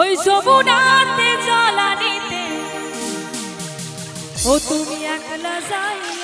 ওই যমুনাতে জ্বালানিতে। ও তুমি একলা যাইও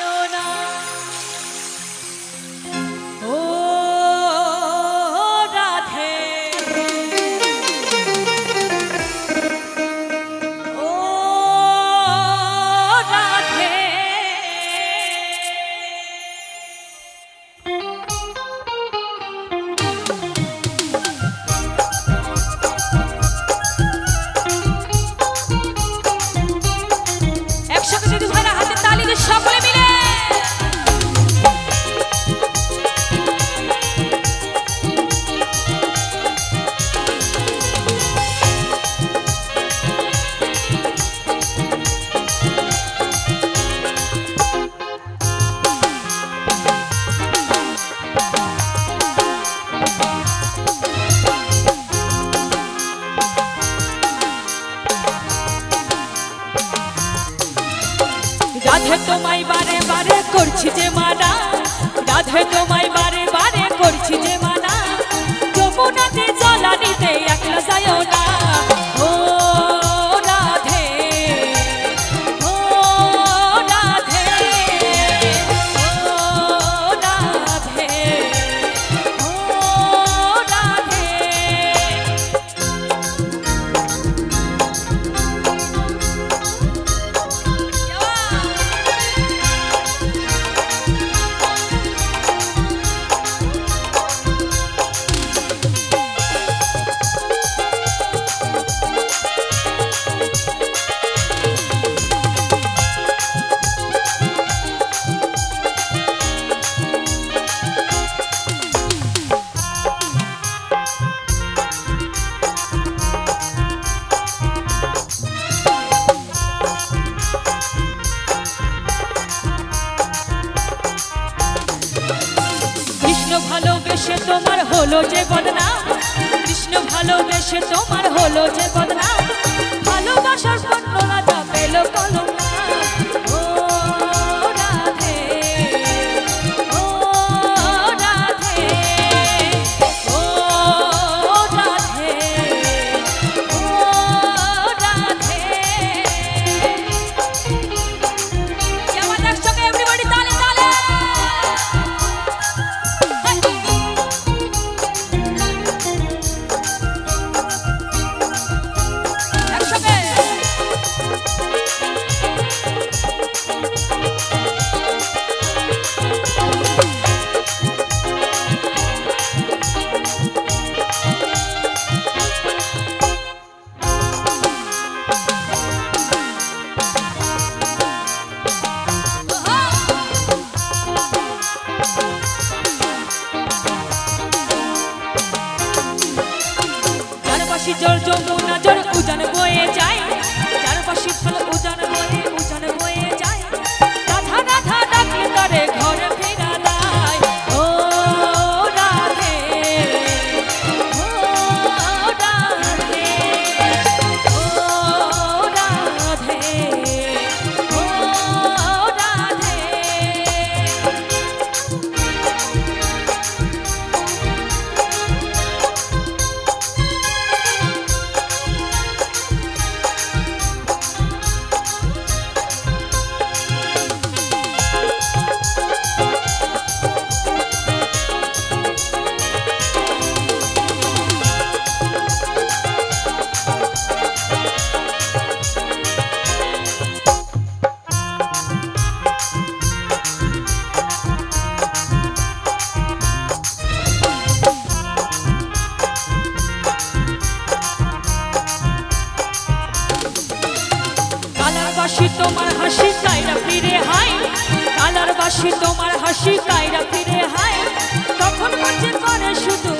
রাধে তোমায় বারে বারে করছি যে মানা। রাধে তোমায় বারে বারে করছি যে মানা। যমুনাতে জলানিতে একলা যায় না। ভালোবেসে তোমার হলো যে বদনাম কৃষ্ণ ভালোবেসে তোমার হলো যে বদনাম ভালোবাসার কালার তোমার হাসি কায়রা ফিরে হাই কালার বাসি তোমার হাসি কায়রা ফিরে হাই তখন মজে করে শুধু